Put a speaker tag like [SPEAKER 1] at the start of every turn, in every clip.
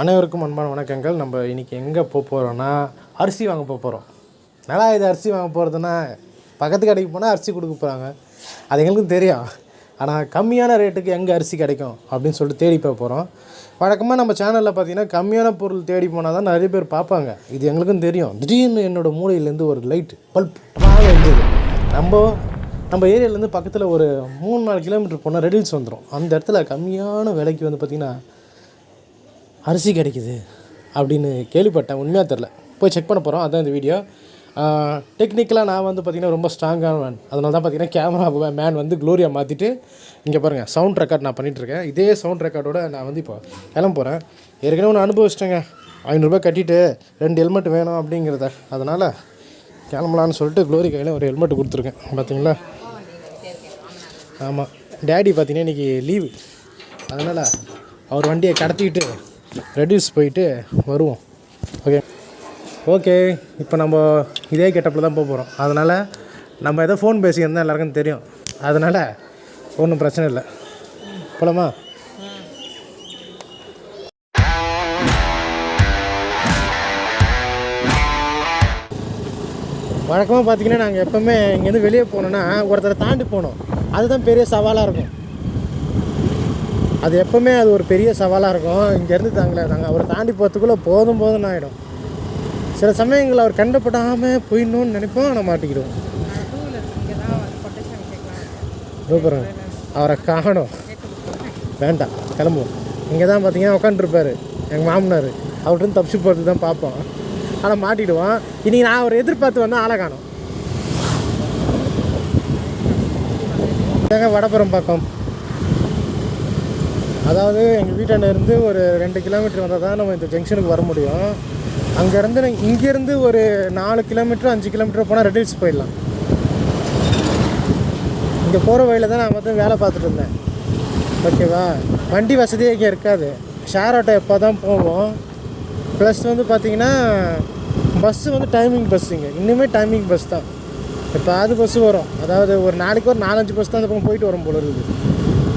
[SPEAKER 1] அனைவருக்கும் அன்பான வணக்கங்கள். நம்ம இன்றைக்கி எங்கே போக போகிறோன்னா அரிசி வாங்க போக போகிறோம் நல்லா இது அரிசி வாங்க போகிறதுனா பக்கத்து கடைக்கு போனால் அரிசி கொடுக்க போகிறாங்க அது எங்களுக்கும் தெரியும். ஆனால் கம்மியான ரேட்டுக்கு எங்கே அரிசி கிடைக்கும் அப்படின்னு சொல்லிட்டு தேடி போக போகிறோம் வழக்கமாக நம்ம சேனலில் பார்த்தீங்கன்னா கம்மியான பொருள் தேடி போனால் தான் நிறைய பேர் பார்ப்பாங்க இது எங்களுக்கும் தெரியும். திடீர்னு என்னோட மூலையிலேருந்து ஒரு லைட் பல்ப் இருந்தது நம்ம நம்ம ஏரியாலேருந்து பக்கத்தில் ஒரு மூணு நாலு கிலோமீட்டர் போனால் ரெடில்ஸ் வந்துடும் அந்த இடத்துல கம்மியான விலைக்கு வந்து பார்த்திங்கன்னா அரிசி கிடைக்குது அப்படின்னு கேள்விப்பட்டேன். உண்மையாக தெரில போய் செக் பண்ண போகிறோம் அதான் இந்த வீடியோ டெக்னிக்கலாக நான் வந்து பார்த்திங்கன்னா ரொம்ப ஸ்ட்ராங்கான மேன் அதனால தான் பார்த்தீங்கன்னா கேமரா மேன் வந்து க்ளோரியா மாற்றிட்டு இங்கே பாருங்கள் சவுண்ட் ரெக்கார்ட் நான் பண்ணிகிட்ருக்கேன் இதே சவுண்ட் ரெக்கார்டோட நான் வந்து இப்போ கிளம்ப போகிறேன் ஏற்கனவே ஒன்று அனுபவிச்சிட்டேங்க. ஐநூறுரூபா கட்டிட்டு ரெண்டு ஹெல்மெட் வேணும் அப்படிங்கிறத. அதனால் கிளம்பலான்னு சொல்லிட்டு க்ளோரி கையில் ஒரு ஹெல்மெட் கொடுத்துருக்கேன். பார்த்தீங்களா ஆமாம் டேடி பார்த்தீங்கன்னா இன்றைக்கி லீவு அதனால் அவர் வண்டியை கடத்திக்கிட்டு ரெடியூஸ் போயிட்டு வருவோம். ஓகே. ஓகே இப்போ நம்ம இதே கெட்டப்பில் தான் போக போகிறோம் அதனால் நம்ம எதோ ஃபோன் பேசியிருந்தால் எல்லாருக்கும் தெரியும். அதனால் ஒன்றும் பிரச்சனை இல்லை. போலாமா? வழக்கமாக பார்த்தீங்கன்னா நாங்கள் எப்போவுமே இங்கேருந்து வெளியே போனோன்னா ஒருத்தரை தாண்டி போனோம். அதுதான் பெரிய சவாலாக இருக்கும். அது எப்போவுமே அது ஒரு பெரிய சவாலாக இருக்கும். இங்கேருந்து தாங்களே நாங்கள் அவரை தாண்டி போகிறதுக்குள்ளே போதும் போதும் ஆகிடும் சில சமயங்கள் அவர் கண்டப்படாமல் போயிடணும்னு நினைப்போம் ஆனால் மாட்டிக்கிடுவோம். சூப்பருங்க. அவரை காணும். வேண்டாம் கிளம்புவோம். இங்கே தான் பார்த்தீங்கன்னா உட்காந்துருப்பார் எங்கள் மாமனார். அவர்கிட்ட தப்பிச்சு போகிறது தான் பார்ப்போம் ஆனால் மாட்டிடுவோம் இன்றைக்கி நான் அவரை எதிர்பார்த்து வந்தால் ஆளை காணும். ஏங்க வடப்புறம் பக்கம். அதாவது எங்கள் வீட்டாண்ட இருந்து ஒரு ரெண்டு கிலோமீட்டர் வந்தால் தான் நம்ம இந்த ஜங்ஷனுக்கு வர முடியும். அங்கேருந்து இங்கேருந்து ஒரு நாலு கிலோமீட்டர் அஞ்சு கிலோமீட்டர் போனால் ரெடில்ஸ் போயிடலாம். இங்கே போகிற வழியில் தான் நான் வந்து வேலை பார்த்துட்டு இருந்தேன். ஓகேவா? வண்டி வசதியே இங்கே இருக்காது. ஷேர் ஆட்டோ எப்போ தான் போவோம். ப்ளஸ் வந்து பார்த்தீங்கன்னா பஸ்ஸு வந்து டைமிங் பஸ் இங்கே. இன்னுமே டைமிங் பஸ் தான். இப்போ அது பஸ்ஸு வரும். அதாவது ஒரு நாளைக்கு ஒரு நாலஞ்சு பஸ் தான் அந்த பக்கம் போயிட்டு வரும் போல இருக்குது.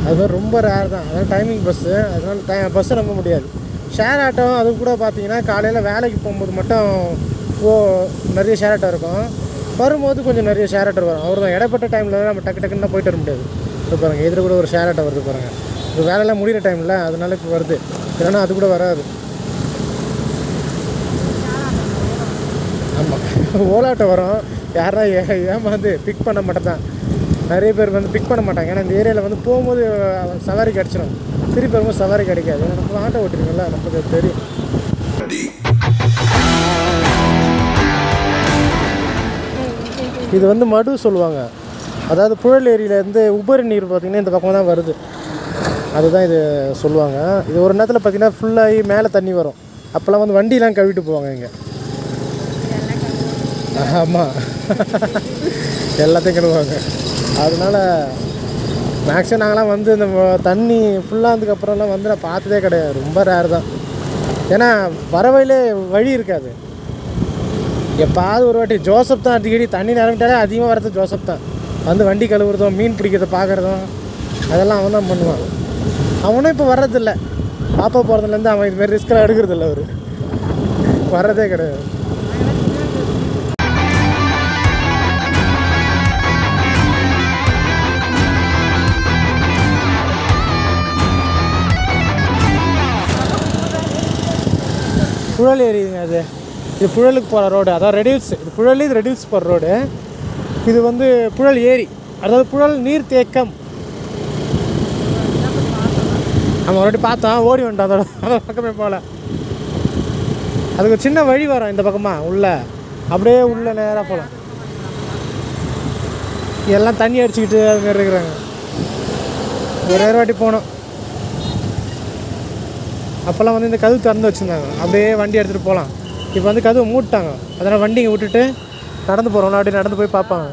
[SPEAKER 1] அது மாதிரி ரொம்ப ரேர் தான். அதான் டைமிங் பஸ்ஸு அதனால் டை பஸ்ஸை நம்ப முடியாது. ஷேர் ஆட்டோ அது கூட பார்த்தீங்கன்னா காலையில் வேலைக்கு போகும்போது மட்டும் ஓ நிறைய ஷேர் ஆட்டோ இருக்கும். வரும்போது கொஞ்சம் நிறைய ஷேர் ஆட்டோ வரும். அவர் தான் இடைப்பட்ட டைமில் நம்ம டக்கு டக்குன்னு போயிட்டு வர முடியாது. இப்போ பாருங்கள் எதிர கூட ஒரு ஷேர் ஆட்டோ வருது பாருங்கள் இப்போ வேலையெல்லாம் முடிகிற டைமில் அதனால இப்போ வருது. இல்லைன்னா அது கூட வராது. ஆமாம் ஓலாட்டோ வரும். யாரா ஏமாந்து பிக் பண்ண மட்டும் தான் நிறைய பேர் வந்து பிக் பண்ண மாட்டாங்க. ஏன்னா இந்த ஏரியாவில் வந்து போகும்போது சவாரி கிடச்சிடும் திருப்பி வரும்போது சவாரி கிடைக்காது. ஏன்னா நம்ம ஆட்டோ ஓட்டிருக்கோம்ல நமக்கு தெரியும். இது வந்து மடு சொல்லுவாங்க. அதாவது புழல் ஏரியிலேருந்து உபரி நீர் பார்த்திங்கன்னா இந்த பக்கம் தான் வருது. அதுதான் இது சொல்லுவாங்க. இது ஒரு நேரத்தில் பார்த்திங்கன்னா ஃபுல்லாகி மேலே தண்ணி வரும். அப்போல்லாம் வந்து வண்டிலாம் கழுவிட்டு போவாங்க இங்கே. ஆமாம் எல்லாத்தையும் கழுவுவாங்க. அதனால் மேக்ஸிமம் நாங்களாம் வந்து இந்த தண்ணி ஃபுல்லாக வந்து நான் பார்த்ததே கிடையாது. ரொம்ப ரேர் தான். ஏன்னா வர வழியிலே வழி இருக்காது. எப்பாவது ஒரு வாட்டி ஜோசப் தான் அடிக்கடி தண்ணி நிரம்பிட்டாலே அதிகமாக வரது ஜோசப் தான். வந்து வண்டி கழுவுறதும் மீன் பிடிக்கிறத பார்க்குறதும் அதெல்லாம் அவன் தான் பண்ணுவான். அவனும் இப்போ வர்றதில்ல. பாப்பா போகிறதுலேருந்து அவன் இதுமாரி ரிஸ்க்கெலாம் எடுக்கிறதில்ல அவர். வர்றதே கிடையாது. புழல் ஏரியுங்க அது. இது புழலுக்கு போகிற ரோடு அதான் ரெடியூல்ஸ் இது புழல் இது ரெடியூல்ஸ் போகிற ரோடு இது வந்து புழல் ஏரி அதாவது புழல் நீர் தேக்கம். நம்ம ஒரு வாட்டி பார்த்தோம். ஓடி வந்துட்டோம் அதோட அதோட பக்கமே போகல அதுக்கு ஒரு சின்ன வழி வரும் இந்த பக்கமாக உள்ள. அப்படியே உள்ள நேராக போகலாம் எல்லாம் தண்ணி அடிச்சுக்கிட்டு அது மாதிரி இருக்கிறாங்க. ஒரே ஒரு வாட்டி போனோம். அப்போல்லாம் வந்து இந்த கதவு திறந்து வச்சுருந்தாங்க. அப்படியே வண்டி எடுத்துகிட்டு போகலாம். இப்போ வந்து கதவை மூட்டாங்க அதனால் வண்டியை விட்டுட்டு நடந்து போகிறோம் அப்படியே நடந்து போய் பார்ப்பாங்க.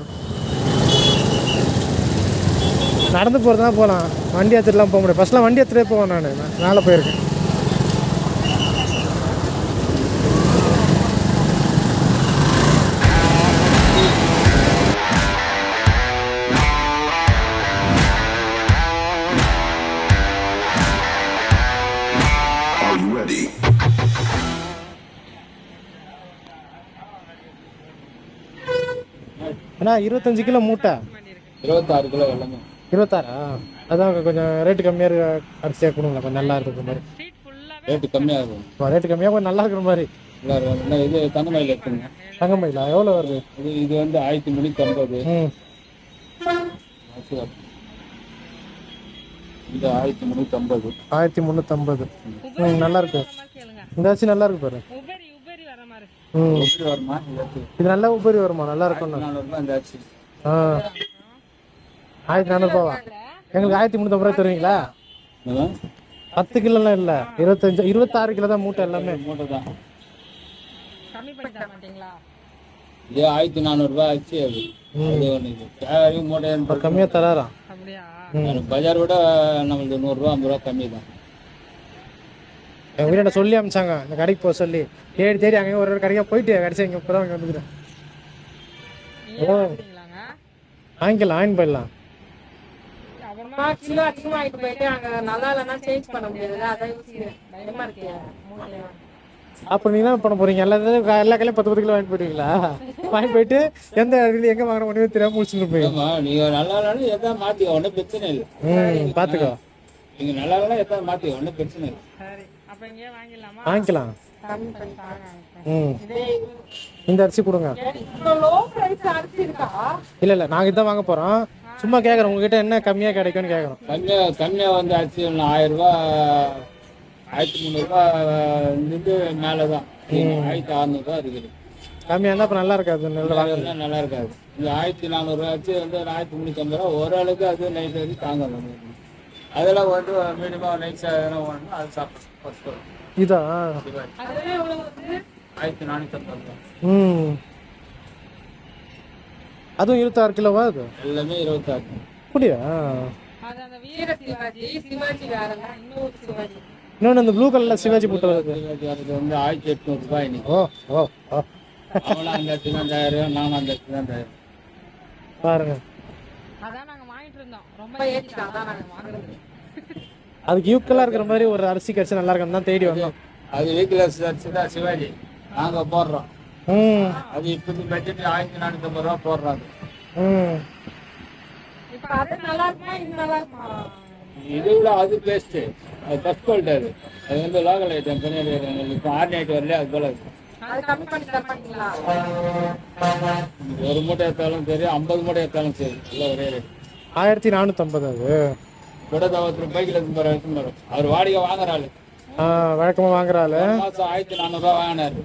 [SPEAKER 1] நடந்து போகிறது தான் போகலாம். வண்டி எடுத்துகிட்டுலாம் போக முடியாது. ஃபஸ்ட்லாம் வண்டி எடுத்துகிட்டே போவேன் நான் மேலே போயிருக்கேன். ஏன்னா இருபத்தஞ்சு கிலோ மூட்டை.
[SPEAKER 2] இருபத்தாறு கிலோ எல்லாமே
[SPEAKER 1] இருபத்தாறா? அதான் கொஞ்சம் ரேட்டு கம்மியாக இருக்க. அரிசியாக கொடுங்களா கொஞ்சம் நல்லா இருக்கிற மாதிரி.
[SPEAKER 2] ரேட்டு கம்மியாக இருக்கும்.
[SPEAKER 1] ரேட்டு கம்மியாக கொஞ்சம் நல்லா இருக்கிற மாதிரி.
[SPEAKER 2] நல்லா இருக்கும். இன்னும் இது தங்கமயில் இருக்குங்க.
[SPEAKER 1] தங்கமயிலா எவ்வளோ வருது?
[SPEAKER 2] இது இது வந்து ஆயிரத்தி முந்நூற்றி ஐம்பது. இது ஆயிரத்தி முந்நூற்றி ஐம்பது.
[SPEAKER 1] ஆயிரத்தி முந்நூற்றம்பது ம் நல்லா இருக்கு. இந்த அரிசி நல்லா இருக்கு பாரு.
[SPEAKER 2] வருமா இது
[SPEAKER 1] நல்லா உபரி வருமா நல்லா இருக்கும்
[SPEAKER 2] நானூறுபா இந்த அரிசி
[SPEAKER 1] ஆ. ஆயிரத்தி நானூறுபாவா? எங்களுக்கு ஆயிரத்தி முந்நூற்றம்பது ரூபா தருவீங்களா? பத்து கிலோலாம் இல்லை. இருபத்தஞ்சு இருபத்தாறு கிலோ தான் மூட்டை எல்லாமே.
[SPEAKER 2] மூட்டை தான் இது ஆயிரத்தி நானூறுபா அரிசி அது தேவையும் மூட்டை
[SPEAKER 1] கம்மியாக
[SPEAKER 3] அப்படியா?
[SPEAKER 2] பஜார் விட நம்மளுக்கு நூறுரூவா ஐம்பது ரூபா கம்மி தான்
[SPEAKER 1] எங்கள் வீட்டை சொல்லி அமிச்சாங்க. இந்த கடைக்கு போக சொல்லி. தேடி தேடி அங்கே ஒரு ஒரு கடைக்காக போயிட்டு கடைசி இங்கே இப்போ தான் இங்கே வந்துக்கிறேன்.
[SPEAKER 3] நீங்க வாங்குறீங்களாங்க
[SPEAKER 1] வாங்கிக்கலாம் வாங்கி போயிடலாம். அப்போ நீ என்ன பண்ண போறீங்க? எல்லா எல்லா கடையிலும் பத்து பத்து கிலோ வாங்கி போயிடுவீங்களா? வாங்கி போயிட்டு எந்த இடத்துல எங்கே வாங்கின ஒன்றுமே தெரியாம முடிச்சுட்டு போய்.
[SPEAKER 2] ஆமா நீங்கள் நல்லா இல்லைன்னா எதாவது மாற்றி ஒன்றும் பிரச்சனை இல்லை.
[SPEAKER 1] ம் பார்த்துக்கோ
[SPEAKER 2] நீங்கள் நல்லா இல்லைன்னா எதாவது மாற்றி ஒன்றும் பிரச்சனை இல்லை
[SPEAKER 3] சரி அப்ப இங்கே வாங்கிடலாமா
[SPEAKER 1] வாங்கிக்கலாம்.
[SPEAKER 3] தாங்க
[SPEAKER 1] ம். இந்த அரிசி கொடுங்க.
[SPEAKER 3] இவ்வளோ லோ பிரைஸ் அரிசி இருக்கா?
[SPEAKER 1] இல்லை இல்லை நாங்கள் இதான் வாங்க போகிறோம் சும்மா கேட்குறோம் உங்ககிட்ட என்ன கம்மியாக கிடைக்கும்னு கேட்குறோம்
[SPEAKER 2] கம்மியாக கம்மியாக வந்து அரிசி ஒன்று ஆயிரம் ரூபா ஆயிரத்தி முந்நூறுரூவா இருந்து மேலே தான் ஆயிரத்தி அறநூறுவா இருக்குது.
[SPEAKER 1] கம்மியாக இருந்தால் அப்போ நல்லா இருக்காது நல்லா
[SPEAKER 2] நல்லா இருக்காது. இந்த ஆயிரத்தி நானூறுரூவா அரிசி வந்து ஆயிரத்தி முந்நூற்றி ஐம்பது ரூபா ஓரளவுக்கு அது நைட் வரைக்கும் தாங்கும் அதெல்லாம் வந்து மீடியமாக நைட் எதனா வேணும்னா அது
[SPEAKER 1] இதா?
[SPEAKER 3] அதுவே எவ்வளவு வருது
[SPEAKER 2] ஆயிரத்தி நானூற்றி ஐம்பது.
[SPEAKER 1] ம். அதுவும் இருபத்தாறு கிலோவா அது?
[SPEAKER 2] எல்லாமே இருபத்தாறு.
[SPEAKER 1] அப்படியா?
[SPEAKER 3] அது அந்த வீர சிவாஜி சிவாஜி வேறங்க இன்னொரு சிவாஜி.
[SPEAKER 1] இன்னொன்று இந்த ப்ளூ கலரில் சிவாஜி போட்டு வருது
[SPEAKER 2] அதுக்கு வந்து ஆயிரத்தி எட்நூறுபா இன்னைக்கு.
[SPEAKER 1] ஓ ஓ ஓ.
[SPEAKER 2] அவனும் அந்த இடத்துல தான் தயார் நானும் அந்த இடத்துல தான் தயார்.
[SPEAKER 1] பாருங்க.
[SPEAKER 3] அதான் நாங்க வாங்கிட்டு இருந்தோம். ரொம்ப ஏற்றிட்டோம் அதான் நாங்க வாங்குறது.
[SPEAKER 1] அதுக்கு ஈக்குவலாக இருக்கிற மாதிரி ஒரு அரிசி கடிச்சு நல்லா இருக்குன்னு தான் தேடி வந்தோம்.
[SPEAKER 2] அது வீக்கில் அரிசி தான் சிவாஜி. நாங்கள் போடுறோம்.
[SPEAKER 1] ம்.
[SPEAKER 2] அது இப்போது பட்ஜெட் ஆயிரத்தி நானூற்றி ஐம்பது ரூபா போடுறாங்க.
[SPEAKER 1] ம்.
[SPEAKER 3] இப்ப அது நல்லா இருக்குமா இது நல்லா இருக்குமா?
[SPEAKER 2] இது விட அது பெஸ்ட்டு அது ஃபஸ்ட் குவாலிட்டி அது. அது வந்து லோக்கல் ஐட்டம் பண்ணி இப்போ ஆர்டி ஐட்டம் வரல அது போல இருக்கு.
[SPEAKER 3] அது கம்மி பண்ணி தர மாட்டீங்களா?
[SPEAKER 2] நீங்க ஒரு மூட்டை எடுத்தாலும் சரி ஐம்பது மூட்டை எடுத்தாலும் சரி எல்லாம் ஒரே ரேட்
[SPEAKER 1] ஆயிரத்தி நானூற்றம்பது அது.
[SPEAKER 2] கூட ஒருத்தர் பைக்கில் எடுத்து போகிற எடுத்து வரும். அவர் வாடகை வாங்குற ஆளு
[SPEAKER 1] வழக்கமாக வாங்குறாள்
[SPEAKER 2] இந்த மாதம் ஆயிரத்தி நானூறுரூவா வாங்கினாரு.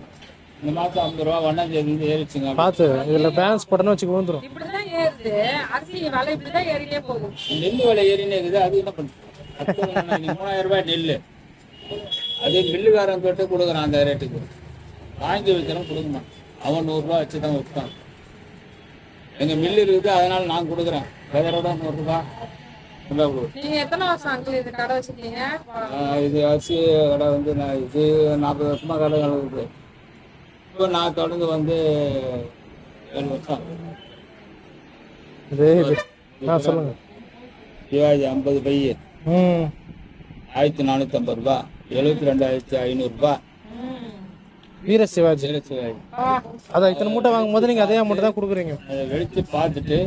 [SPEAKER 2] இந்த மாதம் ஐம்பது ரூபா ஒன்றாம் தேதி இருந்து ஏறிச்சுங்க
[SPEAKER 1] பார்த்து இதில் பேலன்ஸ் போட்டோன்னு வச்சுக்க வந்துடும்
[SPEAKER 3] இப்படிதான் ஏறுது. அரிசி விலை இப்படிதான் ஏறிட்டே போகுது
[SPEAKER 2] நெல் விலை ஏறினே இருக்குது. அது என்ன பண்ணுறது மூணாயிரம் ரூபாய் நெல் அது மில்லுக்காரன் போட்டு கொடுக்குறான் அந்த ரேட்டுக்கு. வாங்கி வைக்கிறோம் கொடுக்க மாட்டான் அவன் நூறுரூவா வச்சு தான் விற்பான். எங்கள் மில்லு இருக்குது அதனால நான் கொடுக்குறேன். வெதரோட நூறுரூபா
[SPEAKER 3] நீங்க எத்தனை வருஷம் அங்கிள் இது கடை வச்சிருக்கீங்க?
[SPEAKER 2] ஆஹ் இது அரிசி கடை வந்து நான் இது நாற்பது வருஷமா கடை இப்போ நான் தொடர்ந்து வந்து ஏழு வருஷம்.
[SPEAKER 1] இது சொல்லுங்கள்
[SPEAKER 2] சிவாஜி ஐம்பது பை ஆயிரத்தி நானூற்றி ஐம்பது ரூபா எழுபத்தி ரெண்டாயிரத்தி ஐநூறுரூபா
[SPEAKER 1] வீர சிவாஜி.
[SPEAKER 2] சிவாஜி.
[SPEAKER 1] அதான் இத்தனை மூட்டை வாங்கும் போது நீங்கள் அதே அமௌண்ட் தான் கொடுக்குறீங்க.
[SPEAKER 2] அதை வெடித்து பார்த்துட்டு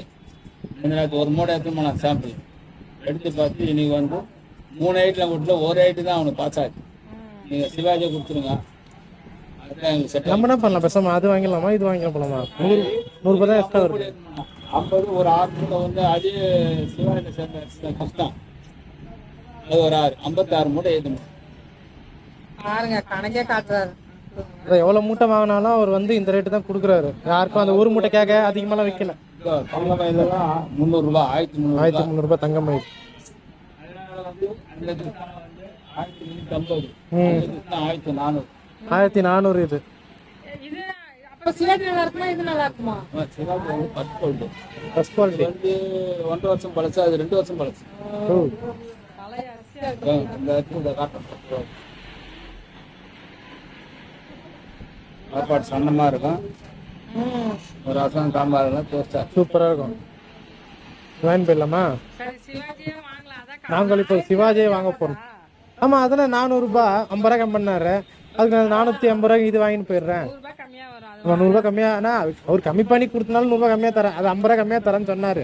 [SPEAKER 2] நேரத்து ஒரு மூட்டை எடுத்து போனான் சாம்பிள். எடுத்து பார்த்து இன்னைக்கு வந்து மூணு ஐட்டில் மட்டும் ஒரு ஐட்டு தான் அவனுக்கு பாஸ் ஆச்சு. நீங்கள் சிவாஜியை கொடுத்துருங்க.
[SPEAKER 1] நம்ம என்ன பண்ணலாம்? பேசாம அது வாங்கிடலாமா இது வாங்கிக்கலாம் போலாமா? நூறு நூறுபா தான் எக்ஸ்ட்ரா வருது.
[SPEAKER 2] ஐம்பது ஒரு ஆறு வந்து அதே சிவாஜியில் சேர்ந்த கஷ்டம் அது ஒரு ஆறு ஐம்பத்தாறு மூட்டை ஏற்றணும்
[SPEAKER 3] பாருங்க கணக்கே காட்டுறாரு.
[SPEAKER 1] அதான் எவ்வளோ மூட்டை வாங்கினாலும் அவர் வந்து இந்த ரேட்டு தான் கொடுக்குறாரு. யாருக்கும் அந்த ஒரு மூட்டை கேட்க அதிகமாலாம் விற்கல
[SPEAKER 2] தங்க மயிலெல்லாம் முந்நூறுரூவா ஆயிரத்தி முந்நூறுரூவா
[SPEAKER 1] ஆயிரத்தி மயில்
[SPEAKER 2] வந்து ஆயிரத்தி நானூறு
[SPEAKER 1] ஆயிரத்தி நானூறு இது.
[SPEAKER 2] ஒன்றரை வருஷம் பழசு அது ரெண்டு வருஷம் பழசு. சாப்பாடு சன்னமாக இருக்கும். ஒரு ரசம் சாம்பார்லாம் டேஸ்ட்டாக
[SPEAKER 1] சூப்பராக இருக்கும். வாங்கி போயிடலாமா? நாங்கள் இப்போ சிவாஜியை வாங்க போகிறோம் ஆமாம் அதெல்லாம் நானூறுரூபா ஐம்பது ரூபா கம்மி பண்ணாரு அதுக்கு நான் நானூற்றி ஐம்பது ரூபாய்க்கு இது வாங்கிட்டு போயிடுறேன்.
[SPEAKER 3] ரூபாய்
[SPEAKER 1] நூறுரூவா கம்மியாக ஆனால் அவர் கம்மி பண்ணி கொடுத்தனாலும் நூறுரூவா கம்மியாக தரேன். அது ஐம்பது ரூபா கம்மியாக தரேன்னு சொன்னார்.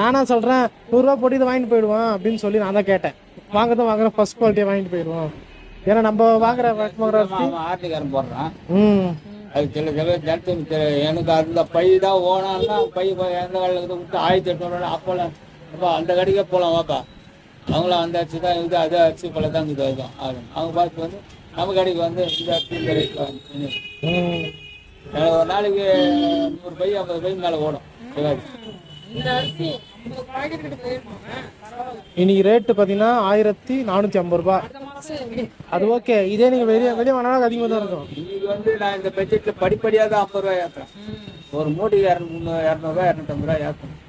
[SPEAKER 1] நானா சொல்கிறேன் நூறுரூவா போட்டு இது வாங்கிட்டு போயிடுவோம் அப்படின்னு சொல்லி நான் தான் கேட்டேன். வாங்குறதும் வாங்குறோம் ஃபர்ஸ்ட் குவாலிட்டியாக வாங்கிட்டு போயிடுவோம். ஏன்னா நம்ம வாங்குற
[SPEAKER 2] போடுறான்.
[SPEAKER 1] ம்.
[SPEAKER 2] அது சில சில ஜனத்துக்கு. எனக்கு அந்த பை தான் ஓனான்னா பை பை எந்த காலத்தில் விட்டு ஆயிரத்தி எட்நூறு அப்போல்லாம் அப்பா அந்த கடைக்கே போகலாம் வாப்பா. அவங்களும் அந்த அரிசி தான் இது அது அரிசி போல தான் இது அதுதான். ஆகும் அவங்க பார்த்து வந்து நம்ம கடைக்கு வந்து இந்த
[SPEAKER 1] ம்
[SPEAKER 2] எனக்கு ஒரு நாளைக்கு நூறு பை ஐம்பது பை மேலே ஓடும்.
[SPEAKER 1] இன்னைக்கு ரேட்டு பார்த்தீங்கன்னா ஆயிரத்தி நானூற்றி ஐம்பது ரூபா
[SPEAKER 3] அடுத்த மாசம் எப்படி
[SPEAKER 1] அது ஓகே இதே நீங்கள் வெளியே வெளியே வாங்கினாலும் அதிகமாக தான் இருக்கும்.
[SPEAKER 2] இன்னைக்கு வந்து நான் இந்த பட்ஜெட்டில் படிப்படியாக தான் ஐம்பது ரூபாய் ஏற்றுறேன் ஒரு மூட்டைக்கு இரநூறு இரநூறுவா இரநூத்தம்பது ரூபாய் ஏற்றணும்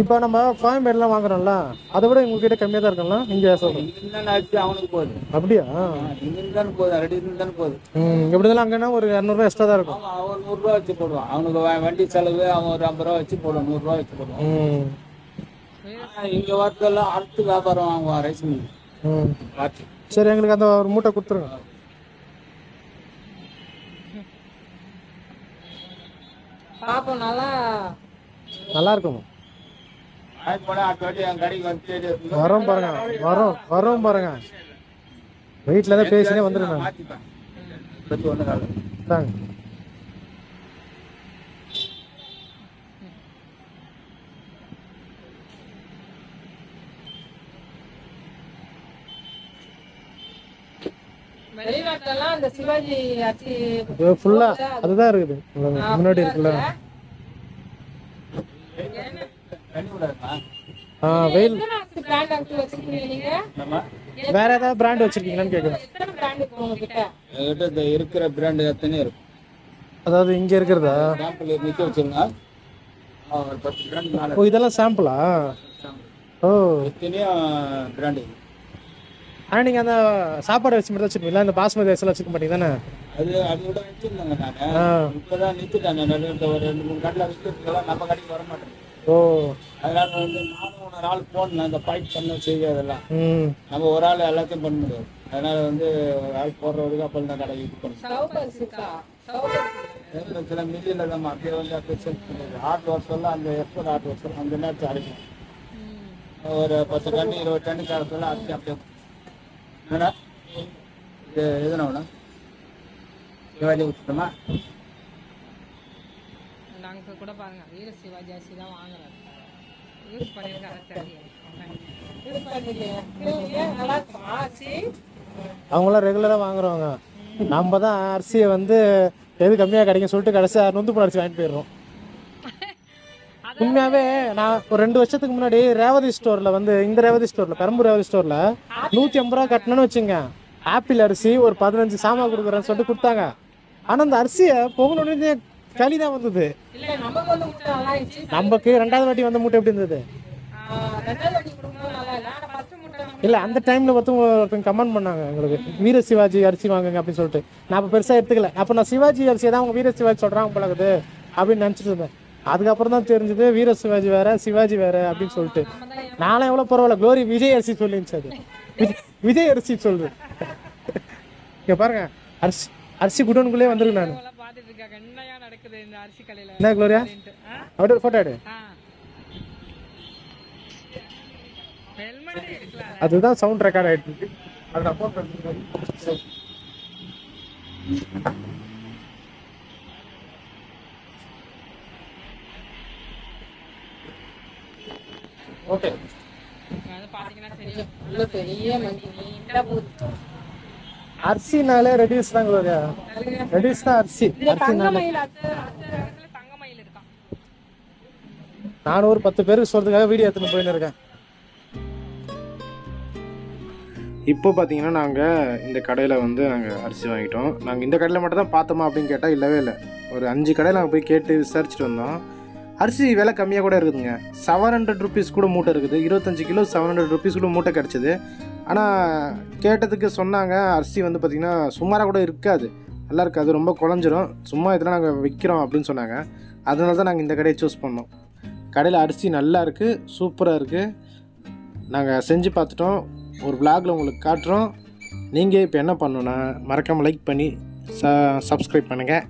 [SPEAKER 1] இப்போ நம்ம கோயம்பேடுலாம் வாங்குறோம்ல அதை விட உங்ககிட்ட கம்மியாக தான் இருக்கும்ல இங்கே சொல்கிறேன்
[SPEAKER 2] இங்கிருந்து அரிசி அவனுக்கு போகுது
[SPEAKER 1] அப்படியா?
[SPEAKER 2] இங்கிருந்து தானே போகுது ரெடி இருந்து தானே போகுது
[SPEAKER 1] எப்படி இருந்தாலும் அங்கேனா ஒரு இரநூறுவா எக்ஸ்ட்ரா தான் இருக்கும்.
[SPEAKER 2] அவன் நூறுரூவா வச்சு போடுவான். அவனுக்கு வண்டி செலவு அவன் ஒரு ஐம்பது ரூபா வச்சு போடுவான் நூறுரூவா வச்சு போடுவான். இங்க வரதெல்லாம் அடுத்து வியாபாரம் வாங்குவான் ரைஸ் மில்
[SPEAKER 1] சரி எங்களுக்கு அந்த ஒரு மூட்டை கொடுத்துருங்க.
[SPEAKER 3] பாப்போம் நல்லா.
[SPEAKER 1] நல்லா இருக்கும் வரோம் பாருங்க வரோம் வரோம் பாருங்க. வீட்டில் தான் பேசினே வந்துடுங்க
[SPEAKER 2] பத்து ஒன்று காலம்
[SPEAKER 1] தாங்க
[SPEAKER 3] அந்த சிவாஜி அரிசி
[SPEAKER 1] இது ஃபுல்லாக அதுதான் இருக்குது. முன்னாடி இருக்குல்ல. ஆ வெயில். வேற ஏதாவது பிராண்ட் வச்சிருக்கீங்களான்னு
[SPEAKER 3] இருக்கு
[SPEAKER 2] இந்த இருக்கிற பிராண்டு எத்தனை இருக்கும்
[SPEAKER 1] அதாவது இங்கே இருக்கிறதா?
[SPEAKER 2] சாம்பிள் மேலே
[SPEAKER 1] ஓ இதெல்லாம் சாம்பிளா ஓ.
[SPEAKER 2] எத்தனையும் பிராண்டு
[SPEAKER 1] ஆனால் நீங்கள் அந்த சாப்பாடு வச்சு மட்டும் வச்சுருப்பீங்களா? இந்த பாஸ்மதி ரைஸ்லாம் வச்சுக்க மாட்டீங்க தானே
[SPEAKER 2] அது விட வச்சிருந்தாங்க நான்.
[SPEAKER 1] ஆ.
[SPEAKER 2] இப்போதான் நிறுத்திட்டாங்க நடுவில் ஒரு ரெண்டு மூணு கடையில் விற்கிறதுக்கெல்லாம் நம்ம கடைக்கு வர மாட்டேன்
[SPEAKER 1] ஓ.
[SPEAKER 2] அதனால வந்து நானும் ஒரு ஆள் போடணும் அந்த பாய்ட் பண்ண செய்ய அதெல்லாம்.
[SPEAKER 1] ம்.
[SPEAKER 2] நம்ம ஒரு ஆள் எல்லாத்தையும் பண்ண முடியாது. அதனால வந்து ஒரு ஆள் போடுறவருக்கு அப்போ தான் கடை இது
[SPEAKER 3] அரிசி
[SPEAKER 2] சில மில்லியில் தான் அப்படியே வந்து அப்படியே செல் பண்ணிடுது ஆர்ட் வருஷம்லாம் அந்த எக்ஸ்போர்ட் ஆர்ட் வருஷம் அந்த நேரத்தில் அரைக்கும் ஒரு பத்து டன் இருபது டன் காலத்தில் அரைச்சி அப்படியே என்னடா? இது எதுனா சிவாஜி விட்டுட்டோமா
[SPEAKER 3] நாங்க கூட பாருங்க. வீர சிவாஜி அரிசி தான் வாங்குறாரு. யூஸ் அரிசி?
[SPEAKER 1] அவங்களாம் ரெகுலராக வாங்குறவங்க. நம்ம தான் அரிசியை வந்து எது கம்மியாக கிடைக்கும் சொல்லிட்டு கடைசியாக நொந்து போன அரிசி வாங்கிட்டு போயிடுறோம். உண்மையாகவே நான் ஒரு ரெண்டு வருஷத்துக்கு முன்னாடி ரேவதி ஸ்டோரில் வந்து இந்த ரேவதி ஸ்டோரில் பெரம்பூர் ரேவதி ஸ்டோரில் நூற்றி ஐம்பது ரூபா கட்டணும்னு வச்சுங்க. ஆப்பிள் அரிசி ஒரு பதினஞ்சு சாமான் கொடுக்குறேன்னு சொல்லிட்டு கொடுத்தாங்க. ஆனால் அந்த அரிசியை பொங்கலுடனே களி தான் வந்தது.
[SPEAKER 3] நமக்கு
[SPEAKER 1] ரெண்டாவது வாட்டி வந்த மூட்டை எப்படி இருந்தது?
[SPEAKER 3] இல்லை.
[SPEAKER 1] அந்த டைமில் ஒருத்தவங்க ஒருத்தவங்க கமெண்ட் பண்ணாங்க. எங்களுக்கு வீர சிவாஜி அரிசி வாங்குங்க அப்படின்னு சொல்லிட்டு. நான் அப்போ பெருசாக எடுத்துக்கல. அப்போ நான் சிவாஜி அரிசியை தான் அவங்க வீர சிவாஜி சொல்கிறாங்க போலகுது அப்படின்னு நினச்சிட்டு இருந்தேன். அதுக்கப்புறம் தான் தெரிஞ்சது வீர சிவாஜி வேற சிவாஜி வேற அப்படின்னு சொல்லிட்டு. நானும் எவ்வளோ பரவாயில்ல க்ளோரி விஜய் அரிசி சொல்லிருந்துச்சு அது. விஜய்- விஜய் அரிசி சொல்லுது இங்கே பாருங்க அரிசி அரிசி குடோனுக்குள்ளே வந்துருக்கு நான். என்ன க்ளோரியா? அப்படியே ஃபோட்டோ எடு. அதுதான் சவுண்ட் ரெக்கார்ட் ஆகிட்டு இருக்கு. அது நான் போட்டு ஓகே
[SPEAKER 3] அது பாத்தீங்கன்னா தெரியும் உள்ள பெரிய மணி நீண்டா போகுது
[SPEAKER 1] அரிசினாலே ரெடியூஸ் தான் க்ளோரியா ரெடியூஸ் தான் அரிசி. அரிசினால. நானும் ஒரு பத்து பேருக்கு சொல்றதுக்காக வீடியோ எடுத்துன்னு போயின்னு இருக்கேன். இப்போ பார்த்தீங்கன்னா நாங்கள் இந்த கடையில் வந்து நாங்கள் அரிசி வாங்கிட்டோம். நாங்கள் இந்த கடையில் மட்டும் தான் பார்த்தோமா அப்படின்னு கேட்டால் இல்லவே இல்லை. ஒரு அஞ்சு கடையில் நாங்கள் போய் கேட்டு விசாரிச்சுட்டு வந்தோம். அரிசி விலை கம்மியாக கூட இருக்குதுங்க. செவன் ஹண்ட்ரட் ருபீஸ் கூட மூட்டை இருக்குது. இருபத்தஞ்சி கிலோ செவன் ஹண்ட்ரட் ருபீஸ் கூட மூட்டை கிடச்சிது. ஆனால் கேட்டதுக்கு சொன்னாங்க அரிசி வந்து பார்த்திங்கன்னா சுமாராக கூட இருக்காது. நல்லா இருக்காது ரொம்ப குழஞ்சிரும். சும்மா இதெல்லாம் நாங்கள் விற்கிறோம் அப்படின்னு சொன்னாங்க. அதனால தான் நாங்கள் இந்த கடையை சூஸ் பண்ணோம். கடையில் அரிசி நல்லா இருக்குது சூப்பராக இருக்குது நாங்கள் செஞ்சு பார்த்துட்டோம். ஒரு விளாகில் உங்களுக்கு காட்டுறோம். நீங்கள் இப்போ என்ன பண்ணணுன்னா மறக்காமல் லைக் பண்ணி ச சப்ஸ்கிரைப் பண்ணுங்கள்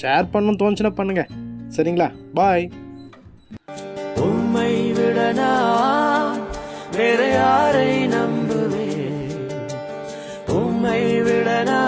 [SPEAKER 1] ஷேர் பண்ணணும் தோணுச்சுன்னா பண்ணுங்கள் சரிங்களா? பாய்.
[SPEAKER 4] உண்மை விடனா வேற யாரை நம்புவேன்? உண்மை விடனா